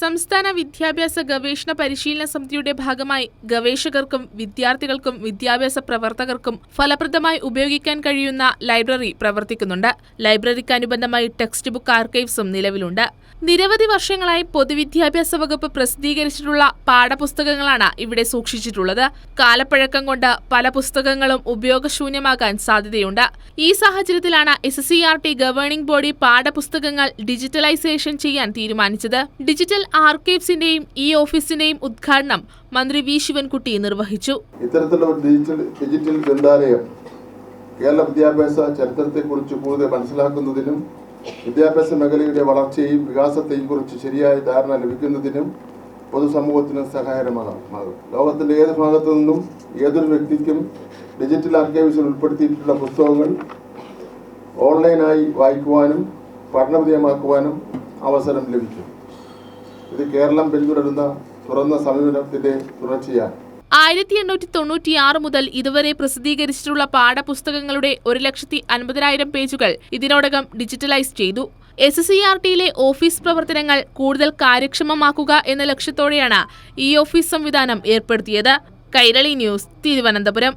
സംസ്ഥാന വിദ്യാഭ്യാസ ഗവേഷണ പരിശീലന സമിതിയുടെ ഭാഗമായി ഗവേഷകർക്കും വിദ്യാർത്ഥികൾക്കും വിദ്യാഭ്യാസ പ്രവർത്തകർക്കും ഫലപ്രദമായി ഉപയോഗിക്കാൻ കഴിയുന്ന ലൈബ്രറി പ്രവർത്തിക്കുന്നുണ്ട്. ലൈബ്രറിക്ക് അനുബന്ധമായി ടെക്സ്റ്റ് ബുക്ക് ആർക്കൈവ്സും നിലവിലുണ്ട്. നിരവധി വർഷങ്ങളായി പൊതുവിദ്യാഭ്യാസ വകുപ്പ് പ്രസിദ്ധീകരിച്ചിട്ടുള്ള പാഠപുസ്തകങ്ങളാണ് ഇവിടെ സൂക്ഷിച്ചിട്ടുള്ളത്. കാലപ്പഴക്കം കൊണ്ട് പല പുസ്തകങ്ങളും ഉപയോഗശൂന്യമാകാൻ സാധ്യതയുണ്ട്. ഈ സാഹചര്യത്തിലാണ് S C R T governing body പാഠപുസ്തകങ്ങൾ ഡിജിറ്റലൈസേഷൻ ചെയ്യാൻ തീരുമാനിച്ചത്. ഡിജിറ്റൽ ആർക്കൈവ്സിന്റെയും ഇ ഓഫീസിന്റെയും ഉദ്ഘാടനം മന്ത്രി വി ശിവൻകുട്ടി നിർവഹിച്ചു. ഇത്തരത്തിലുള്ള ഡിജിറ്റൽ ഡിജിറ്റൽ ഗ്രന്ഥാലയം കേരള വിദ്യാഭ്യാസ ചരിത്രത്തെക്കുറിച്ച് കൂടുതൽ മനസ്സിലാക്കുന്നതിനും വിദ്യാഭ്യാസ മേഖലയുടെ വളർച്ചയെയും വികാസത്തെയും കുറിച്ച് ശരിയായ ധാരണ ലഭിക്കുന്നതിനും പൊതുസമൂഹത്തിന് സഹായകരമാകും. ലോകത്തിന്റെ ഏത് ഭാഗത്തു നിന്നും ഏതൊരു വ്യക്തിക്കും ഡിജിറ്റൽ ആർക്കൈവ്സിൽ ഉൾപ്പെടുത്തിയിട്ടുള്ള പുസ്തകങ്ങൾ ഓൺലൈനായി വായിക്കുവാനും പഠനവിധേയമാക്കുവാനും അവസരം ലഭിക്കും. ഇത് കേരളം പിന്തുടരുന്ന തുറന്ന സമീപനത്തിന്റെ തുടർച്ചയാണ്. ആയിരത്തി എണ്ണൂറ്റി തൊണ്ണൂറ്റിയാറ് മുതൽ ഇതുവരെ പ്രസിദ്ധീകരിച്ചിട്ടുള്ള പാഠപുസ്തകങ്ങളുടെ ഒരു ലക്ഷത്തി അൻപതിനായിരം പേജുകൾ ഇതിനോടകം ഡിജിറ്റലൈസ് ചെയ്തു. എസ് സി ആർ ടിയിലെ ഓഫീസ് പ്രവർത്തനങ്ങൾ കൂടുതൽ കാര്യക്ഷമമാക്കുക എന്ന ലക്ഷ്യത്തോടെയാണ് ഈ ഓഫീസ് സംവിധാനം ഏർപ്പെടുത്തിയത്. കൈരളി ന്യൂസ് തിരുവനന്തപുരം.